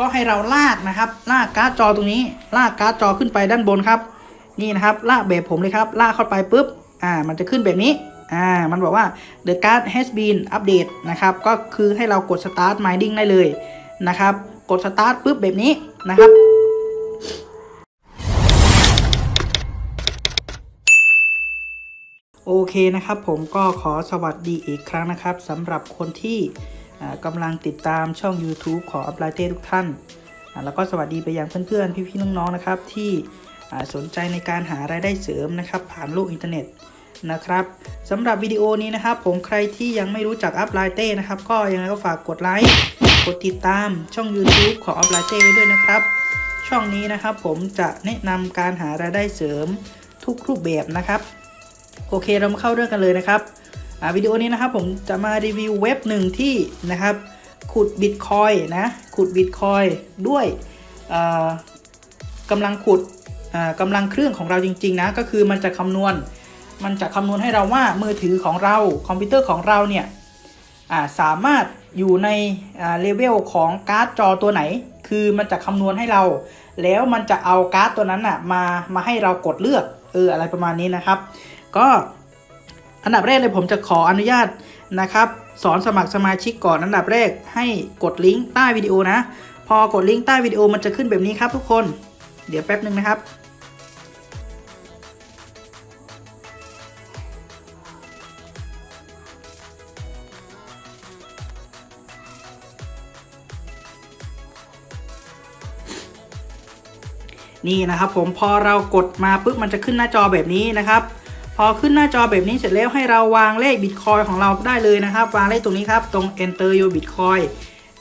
ก็ให้เราลากนะครับ ลากการ์ดจอตรงนี้ ลากการ์ดจอขึ้นไปด้านบนครับ นี่นะครับ ลากแบบผมเลยครับ ลากเข้าไปปุ๊บ อ่า มันจะขึ้นแบบนี้ อ่า มันบอกว่า the card has been update นะครับ ก็คือให้เรากด start mining ได้เลยนะครับ กด start ปุ๊บแบบนี้นะครับโอเคนะครับผมก็ขอสวัสดีอีกครั้งนะครับสำหรับคนที่ กำลังติดตามช่อง YouTube ของอัปไลเต้ทุกท่าน แล้วก็สวัสดีไปยังเพื่อนๆ พี่ๆ น้องๆ นะครับ ที่สนใจในการหารายได้เสริมนะครับ ผ่านโลกอินเทอร์เน็ตนะครับสำหรับวิดีโอนี้นะครับ ผมใครที่ยังไม่รู้จักอัปไลเต้นะครับ ก็ยังไงก็ฝากกดไลค์กดติดตามช่อง YouTube ของอัปไลเต้ไว้ด้วยนะครับ ช่องนี้นะครับผมจะแนะนำการหารายได้เสริมทุกรูปแบบนะครับ โอเคเรามาเข้าเรื่องกันเลยนะครับ วิดีโอนี้นะครับผมจะมารีวิวเว็บหนึ่งที่นะครับขุดบิตคอยนะขุดบิตคอยด้วยอ่ากำลังขุดอ่ากำลังเครื่องของเราจริง ๆ นะ ก็คือมันจะคำนวณ มันจะคำนวณให้เราว่ามือถือของเราคอมพิวเตอร์ของเราเนี่ยาสามารถอยู่ในเลเวลของการ์ดจอตัวไหน คือมันจะคำนวณให้เรา แล้วมันจะเอาการ์ดตัวนั้นอะมามาให้เรากดเลือกเอออะไรประมาณนี้นะครับ ก็ อันดับแรกเลยผมจะขออนุญาตนะครับสอนสมัครสมาชิกก่อนอันดับแรกให้กดลิงก์ใต้วิดีโอนะ พอกดลิงก์ใต้วิดีโอมันจะขึ้นแบบนี้ครับทุกคนเดี๋ยวแป๊บหนึ่งนะครับนี่นะครับผมพอเรากดมาปุ๊บมันจะขึ้นหน้าจอแบบนี้นะครับ พอขึ้นหน้าจอแบบนี้เสร็จแล้วให้เราวางเลขบิตคอยของเราได้เลยนะครับ วางเลขตรงนี้ครับ ตรง enter your bitcoin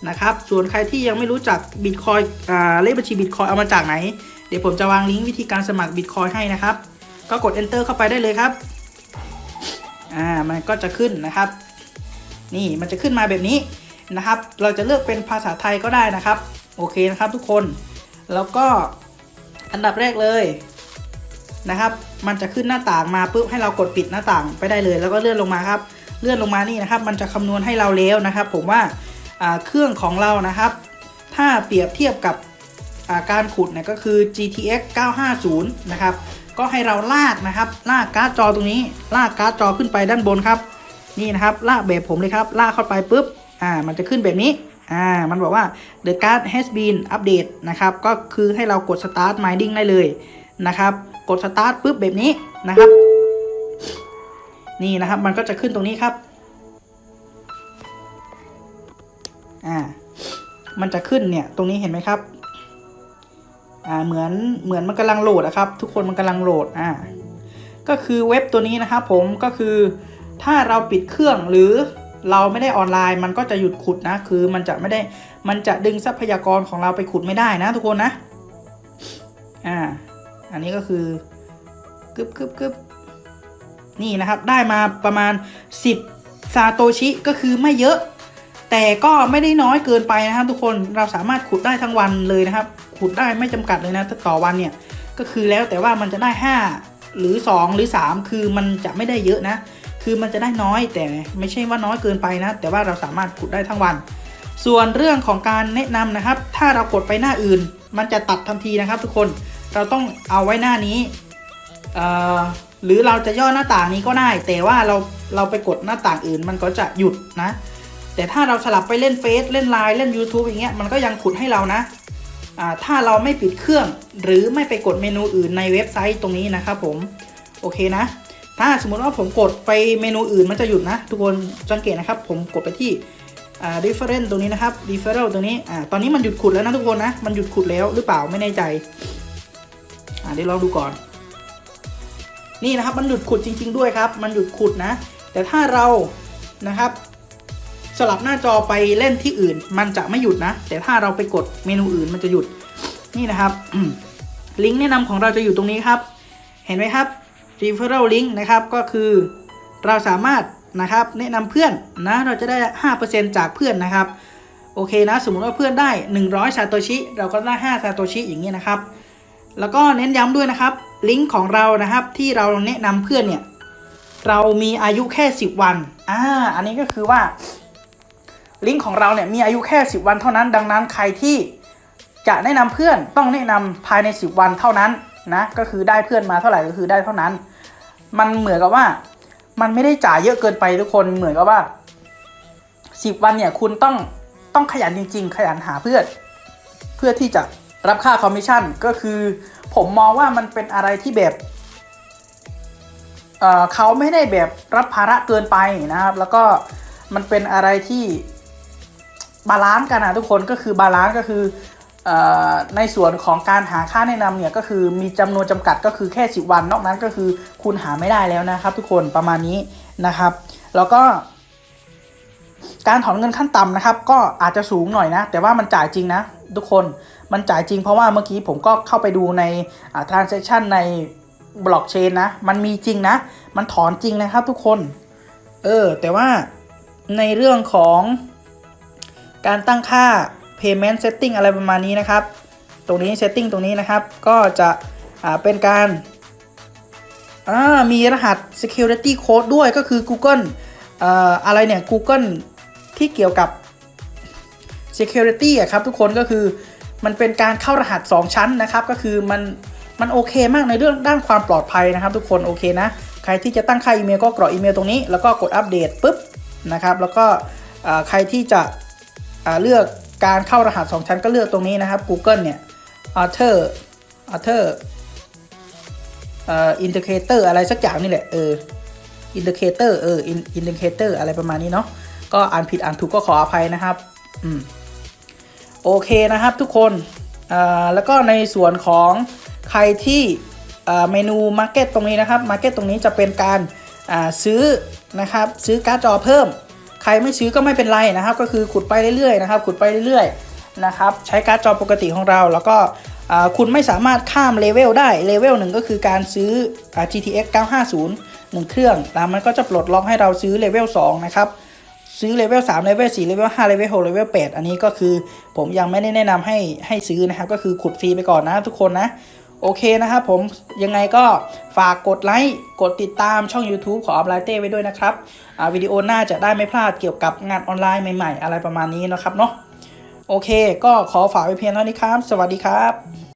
นะครับ ส่วนใครที่ยังไม่รู้จักบิตคอยเลขบัญชีบิตคอยเอามาจากไหน เดี๋ยวผมจะวางลิงก์วิธีการสมัครบิตคอยให้นะครับ ก็กด enter เข้าไปได้เลยครับ อ่า มันก็จะขึ้นนะครับ นี่มันจะขึ้นมาแบบนี้นะครับ เราจะเลือกเป็นภาษาไทยก็ได้นะครับ โอเคนะครับทุกคน แล้วก็อันดับแรกเลย นะครับ มันจะขึ้นหน้าต่างมาปุ๊บให้เรากดปิดหน้าต่างไปได้เลย แล้วก็เลื่อนลงมาครับ เลื่อนลงมานี่นะครับ มันจะคำนวณให้เราแล้วนะครับ ผมว่าเครื่องของเรานะครับ ถ้าเปรียบเทียบกับการขุดเนี่ยก็คือ GTX 950 นะครับ ก็ให้เราลากนะครับ ลากการ์ดจอตรงนี้ ลากการ์ดจอขึ้นไปด้านบนครับ นี่นะครับ ลากแบบผมเลยครับ ลากเข้าไปปุ๊บ อ่า มันจะขึ้นแบบนี้ อ่า มันบอกว่า the card has been update นะครับ ก็คือให้เรากด start mining ได้เลยนะครับ กด start ปุ๊บแบบนี้นะครับ นี่นะครับมันก็จะขึ้นตรงนี้ครับ อ่า มันจะขึ้นเนี่ย ตรงนี้เห็นไหมครับ อ่าเหมือนเหมือนมันกำลังโหลดอะครับ ทุกคนมันกำลังโหลดอ่าก็คือเว็บตัวนี้นะครับผมก็คือถ้าเราปิดเครื่องหรือเราไม่ได้ออนไลน์ มันก็จะหยุดขุดนะ คือมันจะไม่ได้มันจะดึงทรัพยากรของเราไปขุดไม่ได้นะ ทุกคนนะ อ่า อันนี้ก็คือกึบกึบกึบนี่นะครับ ได้มาประมาณ 10 ซาโตชิก็คือไม่เยอะ แต่ก็ไม่ได้น้อยเกินไปนะครับทุกคนเราสามารถขุดได้ทั้งวันเลยนะครับ ขุดได้ไม่จำกัดเลยนะต่อวันเนี่ย ก็คือแล้วแต่ว่ามันจะได้ 5 หรือ 2 หรือ 3 คือมันจะไม่ได้เยอะนะ คือมันจะได้น้อยแต่ไม่ใช่ว่าน้อยเกินไปนะ แต่ว่าเราสามารถขุดได้ทั้งวัน ส่วนเรื่องของการแนะนำนะครับ ถ้าเรากดไปหน้าอื่น มันจะตัดทันทีนะครับ ทุกคน เราต้องเอาไว้หน้านี้หรือเราจะย่อหน้าต่างนี้ก็ได้ แต่ว่าเราเราไปกดหน้าต่างอื่นมันก็จะหยุดนะ แต่ถ้าเราสลับไปเล่นเฟซเล่นไลน์เล่น YouTube อย่างเงี้ยมันก็ยังขุดให้เรานะาถ้าเราไม่ปิดเครื่อง หรือไม่ไปกดเมนูอื่นในเว็บไซต์ตรงนี้นะครับผมโอเคนะ ถ้าสมมติว่าผมกดไปเมนูอื่นมันจะหยุดนะ ทุกคนสังเกตนะครับ ผมกดไปที่อ่า different ตรงนี้นะครับ different ตรงนี้อตอนนี้มันหยุดขุดแล้วนะทุกคนนะมันหยุดขุดแล้วหรือเปล่าไม่แน่ใจ เดี๋ยวลองดูก่อน นี่นะครับมันหยุดขุดจริง ๆ ด้วยครับ มันหยุดขุดนะ แต่ถ้าเรานะครับ สลับหน้าจอไปเล่นที่อื่น มันจะไม่หยุดนะ แต่ถ้าเราไปกดเมนูอื่นมันจะหยุดนี่นะครับลิงก์แนะนำของเราจะอยู่ตรงนี้ครับ เห็นไหมครับ referral link นะครับก็คือเราสามารถนะครับแนะนำเพื่อนนะเราจะได้ 5%จากเพื่อนนะครับ โอเคนะ สมมุติว่าเพื่อนได้ 100 ซาโตชิ เราก็ได้ 5 ซาโตชิอย่างนี้นะครับ แล้วก็เน้นย้ำด้วยนะครับ ลิงก์ของเรานะครับที่เราแนะนำเพื่อนเนี่ย เรามีอายุแค่ 10 วัน อ่า อันนี้ก็คือว่า ลิงก์ของเราเนี่ยมีอายุแค่ 10 วันเท่านั้น ดังนั้นใครที่จะแนะนำเพื่อนต้องแนะนำภายใน 10 วันเท่านั้นนะ ก็คือได้เพื่อนมาเท่าไหร่ก็คือได้เท่านั้น มันเหมือนกับว่า มันไม่ได้จ่ายเยอะเกินไปทุกคน เหมือนกับว่า 10 วันเนี่ยคุณต้องต้องขยันจริง ๆ ขยันหาเพื่อน เพื่อที่จะ รับค่าคอมมิชชั่นก็คือผมมองว่ามันเป็นอะไรที่แบบเเขาไม่ได้แบบรับภาระเกินไปนะครับ แล้วก็มันเป็นอะไรที่บาลานซ์กันนะทุกคนก็คือบาลานซ์ก็คือออในส่วนของการหาค่าแนะนำเนี่ยก็คือมีจำนวนจำกัดก็คือแค่ 10 วัน นอกนั้นก็คือคุณหาไม่ได้แล้วนะครับ ทุกคนประมาณนี้นะครับ แล้วก็ การถอนเงินขั้นต่ำนะครับ ก็อาจจะสูงหน่อยนะ แต่ว่ามันจ่ายจริงนะ ทุกคนมันจ่ายจริงเพราะว่าเมื่อกี้ผมก็เข้าไปดูในอ่า transaction ในบล็อกเชนนะ มันมีจริงนะ มันถอนจริงนะครับทุกคน เออ แต่ว่าในเรื่องของการตั้งค่า payment setting อะไรประมาณนี้นะครับ ตรงนี้ setting ตรงนี้นะครับ ก็จะเป็นการมีรหัส security code ด้วยก็คือ Google เอ่ออะไรเนี่ย Google ที่เกี่ยวกับ security อะครับทุกคนก็คือมันเป็นการเข้ารหัส 2 ชั้นนะครับ ก็คือมันมันโอเคมากในเรื่องด้านความปลอดภัยนะครับ ทุกคนโอเคนะ ใครที่จะตั้งค่าอีเมลก็กรอกอีเมลตรงนี้ แล้วก็กดอัปเดตปุ๊บนะครับแล้วก็ใครที่จะเลือกการเข้ารหัส 2 ชั้นก็เลือกตรงนี้นะครับ Google เนี่ย Author Author เอ่อ Indicator อะไรสักอย่างนี่แหละเออ Indicator เออ In- Indicator อะไรประมาณนี้เนาะก็อ่านผิดอ่านถูกก็ขออภัยนะครับ อืม โอเคนะครับทุกคนแล้วก็ในส่วนของใครที่เมนู Market ตรงนี้นะครับ Market ตรงนี้จะเป็นการาซื้อนะครับซื้อการ์ดจอเพิ่ม ใครไม่ซื้อก็ไม่เป็นไรนะครับ ก็คือขุดไปเรื่อยๆนะครับขุดไปเรื่อยๆนะครับใช้การ์ดจอปกติของเรา แล้วก็คุณไม่สามารถข้ามเลเวลได้เลเวลหนึ่งก็คือการซื้ออ GTX 950หนึ่งเครื่องแล้วมันก็จะปลดล็อกให้เราซื้อเลเวล2นะครับ ซื้อเลเวล3เลเวล4เลเวล5เลเวล6เลเวล8อันนี้ก็คือผมยังไม่ได้แนะนำให้ให้ซื้อนะครับ ก็คือขุดฟรีไปก่อนนะทุกคนนะ โอเคนะครับผมยังไงก็ฝากกดไลค์กดติดตามช่อง YouTube ของออฟไลเต้ไว้ด้วยนะครับอ่าวิดีโอหน้าจะได้ไม่พลาดเกี่ยวกับงานออนไลน์ใหม่ ๆ อะไรประมาณนี้นะครับเนาะโอเค ก็ขอฝากไว้เพียงเท่านี้ครับ สวัสดีครับ